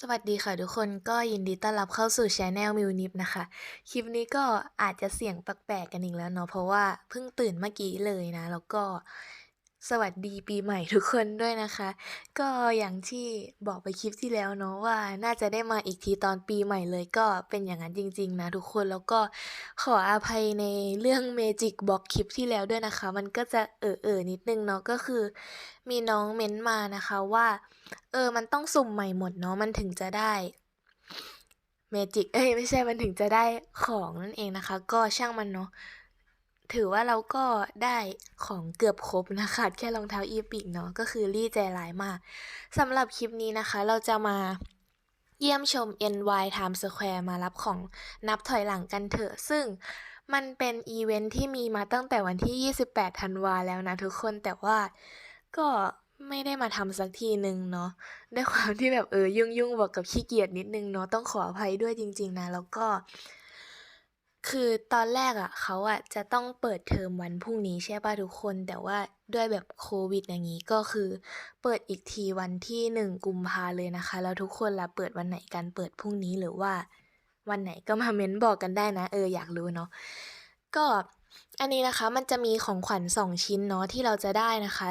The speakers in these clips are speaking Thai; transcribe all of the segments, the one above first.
สวัสดีค่ะทุกคนก็ยินดีต้อนรับเข้าสู่ช anel มิวนิฟนะคะ คลิปนี้ก็อาจจะเสียงแปลกๆกันอีกแล้วเนาะเพราะว่าเพิ่งตื่นเมื่อกี้เลยนะ แล้วก็ สวัสดีปีใหม่ทุกคนด้วยนะคะ ก็อย่างที่บอกไปคลิปที่แล้วเนาะว่าน่าจะได้มาอีกทีตอนปีใหม่เลยก็เป็นอย่างนั้นจริง ๆ นะทุกคนแล้วก็ขออภัยในเรื่องเมจิกบอกคลิปที่แล้วด้วยนะคะ มันก็จะเออเออนิดนึงเนาะก็คือ มีน้องเม้นต์มานะคะว่า เออมันต้องสุ่มใหม่หมดเนาะมันถึงจะได้เมจิกเอ้ยไม่ใช่มันถึงจะได้ของนั่นเองนะคะ ก็ช่างมันเนาะ ถือว่าเราก็ได้ของเกือบครบนะคะแค่รองเท้าอีปิกเนาะก็คือรี่ใจร้ายมากสำหรับคลิปนี้นะคะ เราจะมาเยี่ยมชม NY Times Square มารับของนับถอยหลังกันเถอะ ซึ่งมันเป็นอีเวนท์ที่มีมาตั้งแต่วันที่ 28 ธันวาแล้วนะทุกคนแต่ว่าก็ไม่ได้มาทำสักทีนึงเนาะด้วยความที่แบบเออยุ่งยุ่งๆบวกกับขี้เกียจนิดนึงเนาะต้องขออภัยด้วยจริง ๆ นะ แล้วก็ คือตอนแรกอะเขาอะจะต้องเปิดเทอมวันพรุ่งนี้ใช่ป่ะทุกคน แต่ว่าด้วยแบบโควิดอย่างนี้ก็คือ เปิดอีกทีวันที่หนึ่งกุมภาเลยนะคะ แล้วทุกคนละเปิดวันไหนกันเปิดพรุ่งนี้หรือว่า วันไหนก็มาเม้นบอกกันได้นะ เอออยากรู้เนาะก็อันนี้นะคะมันจะมีของขวัญสองชิ้นเนาะที่เราจะได้นะคะ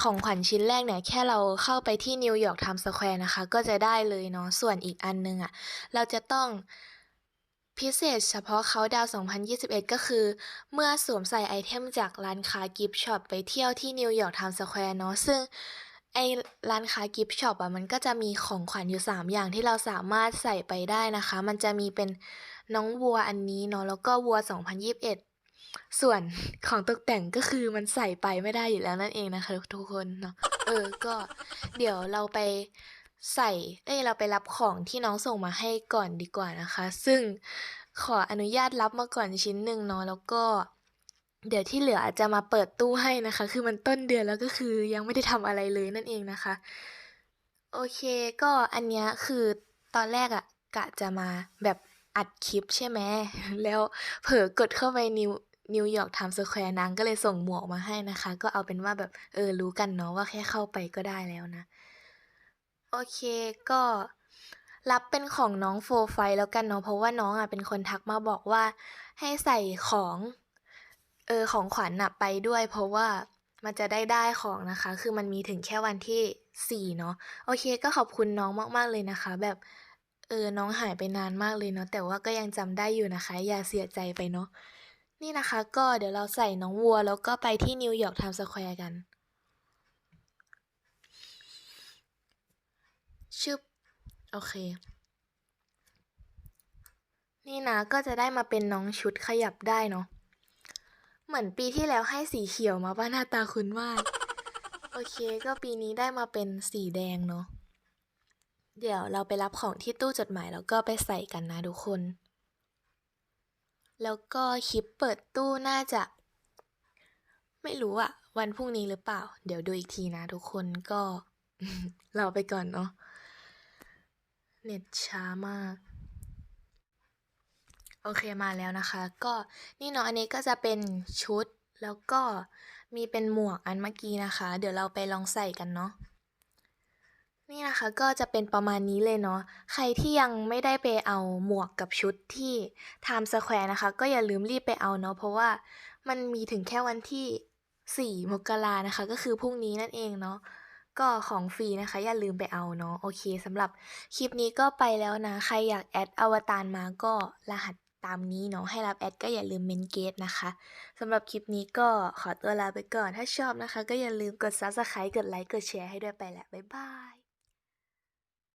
ของขวัญชิ้นแรกเนี่ยแค่เราเข้าไปที่นิวยอร์กไทม์สแควร์นะคะ ก็จะได้เลยเนาะส่วนอีกอันนึงอะ่ะเราจะต้อง พิเศษเฉพาะเขาดาว 2021 ก็คือ เมื่อสวมใส่ไอเทมจากร้านค้ากิฟช็อปไปเที่ยวที่นิวยอร์กไทม์สแควร์เนาะซึ่งไอร้านค้ากิฟช็อปอะมันก็จะมีของขวัญอยู่ 3 อย่างที่เราสามารถใส่ไปได้นะคะ มันจะมีเป็นน้องวัวอันนี้เนาะแล้วก็วัว 2021 ส่วนของตกแต่งก็คือมันใส่ไปไม่ได้อยู่แล้วนั่นเองนะคะทุกคนเนาะเออก็เดี๋ยวเราไป ใส่เอ้ยเราไปรับของที่น้องส่งมาให้ก่อนดีกว่านะคะ ซึ่งขออนุญาตรับมาก่อนชิ้นหนึ่งเนาะแล้วก็ เดี๋ยวที่เหลืออาจจะมาเปิดตู้ให้นะคะ คือมันต้นเดือนแล้วก็คือยังไม่ได้ทำอะไรเลยนั่นเองนะคะ โอเคก็อันเนี้ยคือตอนแรกอะกะจะมาแบบอัดคลิปใช่ไหมแล้วเผลอกดเข้าไปนิวนิวยอร์กไทม์สแควร์นางก็เลยส่งหมวกมาให้นะคะ ก็เอาเป็นว่าแบบเออรู้กันเนาะว่าแค่เข้าไปก็ได้แล้วนะ โอเคก็รับเป็นของน้องโฟไฟแล้วกันเนาะเพราะว่าน้องอะเป็นคนทักมาบอกว่าให้ใส่ของเออของขวัญน่ะไปด้วย เพราะว่ามันจะได้ได้ของนะคะ คือมันมีถึงแค่วันที่สี่เนาะโอเค ก็ขอบคุณน้องมากๆเลยนะคะ แบบเออน้องหายไปนานมากเลยเนาะแต่ว่าก็ยังจำได้อยู่นะคะ อย่าเสียใจไปเนาะนี่นะคะ ก็เดี๋ยวเราใส่น้องวัวแล้วก็ไปที่นิวยอร์กไทม์สแควร์กัน ชึบ โอเค นี่นะก็จะได้มาเป็นน้องชุดขยับได้เนาะ เหมือนปีที่แล้วให้สีเขียวมาว่าหน้าตาคุ้นมาก โอเค ก็ปีนี้ได้มาเป็นสีแดงเนาะ เดี๋ยวเราไปรับของที่ตู้จดหมายแล้วก็ไปใส่กันนะทุกคน แล้วก็คลิปเปิดตู้น่าจะ ไม่รู้อะวันพรุ่งนี้หรือเปล่า เดี๋ยวดูอีกทีนะทุกคนก็เราไปก่อนเนาะ เน็ตช้ามาก โอเคมาแล้วนะคะ ก็นี่เนาะอันนี้ก็จะเป็นชุดแล้วก็มีเป็นหมวกอันเมื่อกี้นะคะ เดี๋ยวเราไปลองใส่กันเนาะนี่นะคะก็จะเป็นประมาณนี้เลยเนาะใครที่ยังไม่ได้ไปเอาหมวกกับชุดที่ Times Square นะคะ ก็อย่าลืมรีบไปเอาเนาะเพราะว่ามันมีถึงแค่วันที่ 4 มกรานะคะ ก็คือพรุ่งนี้นั่นเองเนาะ ก็ของฟรีนะคะ อย่าลืมไปเอาเนาะโอเคสำหรับคลิปนี้ก็ไปแล้วนะ ใครอยากแอดอวตารมาก็รหัสตามนี้เนาะให้รับแอดก็อย่าลืมเมนเกตนะคะสำหรับคลิปนี้ก็ขอตัวลาไปก่อนถ้าชอบนะคะ ก็อย่าลืมกด Subscribe กดไลค์กดแชร์ให้ด้วยไปแหละบ๊ายบาย